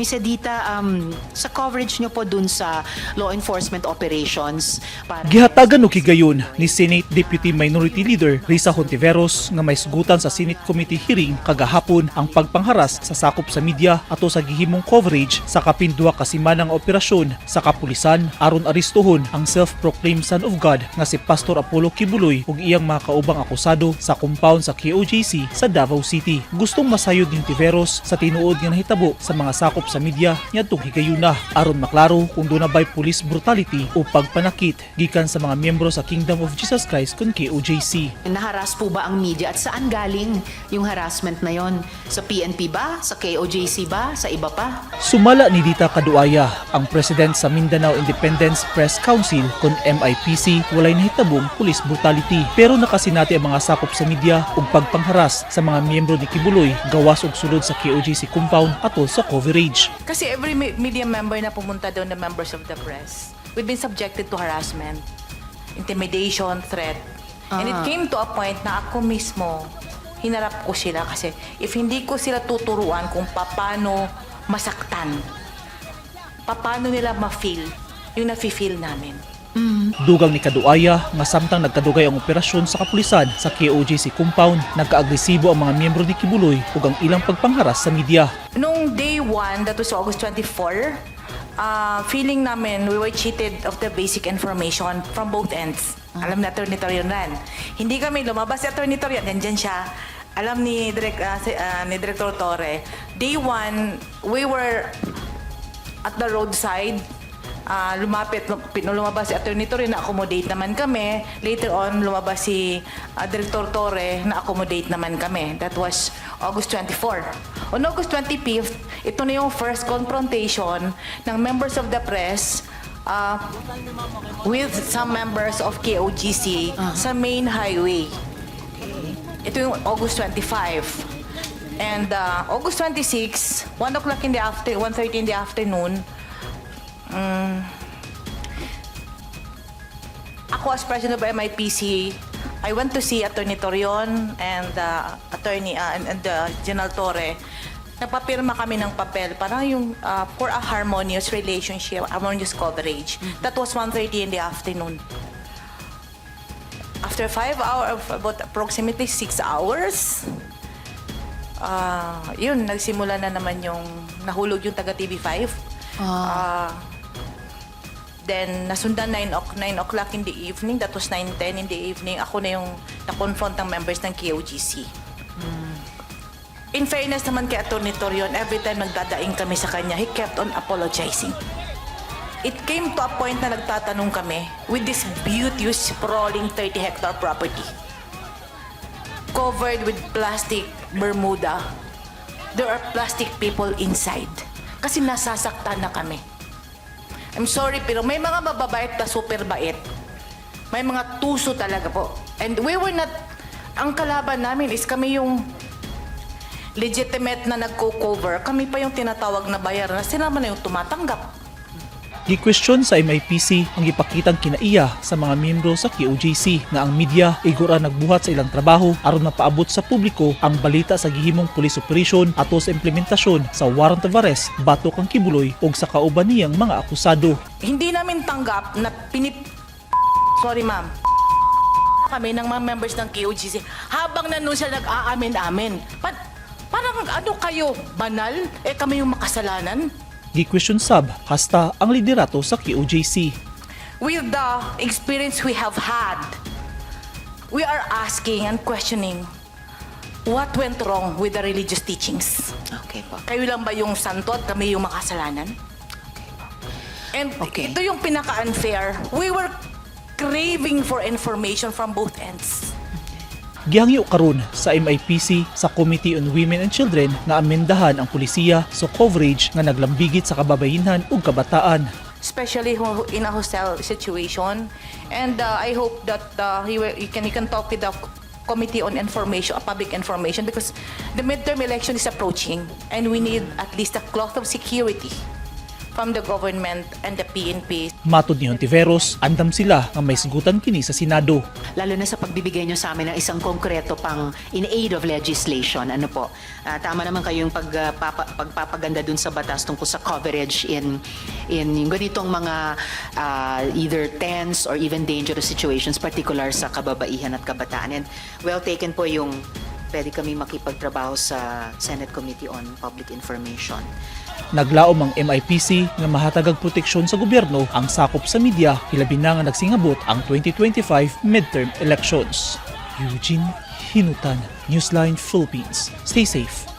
Miss Edita, um, sa coverage nyo po dun sa law enforcement operations, para Gihatagan og higayon ni Senate Deputy Minority Leader Risa Hontiveros nga may sugutan sa Senate Committee hearing kagahapon ang pagpangharas sa sakop sa media ato sa gihimong coverage sa kapindua ka simanang operasyon sa kapulisan aron aristuhon ang self-proclaimed son of God nga si Pastor Apollo Kibuloy ug iyang mga kaubang akusado sa compound sa KOJC sa Davao City. Gustong masayod ni Tiveros sa tinuod nga nahitabo sa mga sakop sa media niadtong higayuna aron maklaro kung na ba'y police brutality o pagpanakit gikan sa mga miyembro sa Kingdom of Jesus Christ kun KOJC. naharas po ba ang media at saan galing yung harassment na yon? Sa PNP ba? Sa KOJC ba? Sa iba pa? Sumala ni Dita Kaduaya, ang president sa Mindanao Independence Press Council kun MIPC walay nahitabong police brutality pero nakasinati ang mga sakop sa media ug pagpangharas sa mga miyembro ni Kibuloy gawas og sulod sa KOJC compound atol sa coverage. Kasi every me- media member na pumunta doon na members of the press, we've been subjected to harassment, intimidation, threat. And it Ah. came to a point na ako mismo, hinarap ko sila kasi if hindi ko sila tuturuan kung paano masaktan, paano nila ma-feel yung nafe-feel namin. Dugang ni Kaduaya nga samtang nagkadugay ang operasyon sa kapulisan sa KOJC compound, nagkaagresibo ang mga miyembro ni Kibuloy ug ang ilang pagpangharas sa media. Nung day 1, that was August 24, uh, feeling namin we were cheated of the basic information from both ends. Alam ni Atty. Torion ran. Hindi kami lumabas si Atty. Torion, nandyan siya. Alam ni, Direk, uh, si, uh, ni Director Torre, day 1, we were at the roadside. Ah, lumapit, pin- lumabas si Atty. Torre, na-accommodate naman kami. Later on, lumabas si ah, Director Torre, na-accommodate naman kami. That was August 24. On August 25th, ito na yung first confrontation ng members of the press ah, with some members of KOGC sa main highway. Ito yung August 25. And uh, August 26, 1 o'clock in the after, 1.30 in the afternoon, mm, ako as president of MIPC, I went to see Attorney Torion and uh, Attorney uh, and, and uh, General Torre. Nagpapirma kami ng papel para yung uh, for a harmonious relationship, harmonious coverage. That was 1.30 in the afternoon. After five hours, about approximately six hours, ah yun, nagsimula na naman yung nahulog yung taga TV5. Ah, then, nasundan 9 o'clock, 9 o'clock in the evening. That was 9.10 in the evening. Ako na yung na-confront ng members ng KOGC. In fairness naman kay Atty. Torion, every time nagdadaing kami sa kanya, he kept on apologizing. It came to a point na nagtatanong kami with this beauteous sprawling 30 hectare property covered with plastic bermuda. There are plastic people inside. Kasi nasasaktan na kami. I'm sorry, pero may mga mababait na super bait. May mga tuso talaga po. And we were not, ang kalaban namin is kami yung legitimate na nagko-cover. Kami pa yung tinatawag na bayar na sila man na yung tumatanggap. Gi-question sa MIPC ang ipakitang kinaiya sa mga miyembro sa KOJC nga ang media igura nagbuhat sa ilang trabaho aron mapaabot sa publiko ang balita sa gihimong police operation ato sa implementasyon sa warrant of arrest batok ang kibuloy ug sa kauban niyang mga akusado. Hindi namin tanggap na pinip... Sorry, ma'am. Kami ng mga members ng KOGC habang nandun sila nag-aamin-amin. Pa- parang ano kayo, banal? Eh kami yung makasalanan? Gi-question sab hasta ang liderato sa KOJC. With the experience we have had, we are asking and questioning what went wrong with the religious teachings. Okay po. Kayo lang ba yung santo at kami yung makasalanan? And Okay. ito yung pinaka-unfair. We were craving for information from both ends. Gihangyo karon sa MIPC sa Committee on Women and Children nga amendahan ang pulisiya sa coverage nga naglambigit sa kababayenhan ug kabataan. especially in a hostile situation. And uh, I hope that uh, you, you can you can talk with the Committee on Information, uh, Public Information, because the midterm election is approaching, and we need at least a cloth of security from the government and the PNP. Matod ni Hontiveros, andam sila nga may sigutan kini sa Senado. Lalo na sa pagbibigay nyo sa amin ng isang konkreto pang in aid of legislation. Ano po? Ah, tama naman kayong pag, ah, papa- pagpapaganda dun sa batas tungkol sa coverage in in yung ganitong mga ah, either tense or even dangerous situations, particular sa kababaihan at kabataan. And well taken po yung pwede kami makipagtrabaho sa Senate Committee on Public Information. Naglaom ang MIPC nga mahatagag proteksyon sa gobyerno ang sakop sa media hilabi na nga nagsingabot ang 2025 midterm elections. Eugene Hinutan, Newsline Philippines. Stay safe.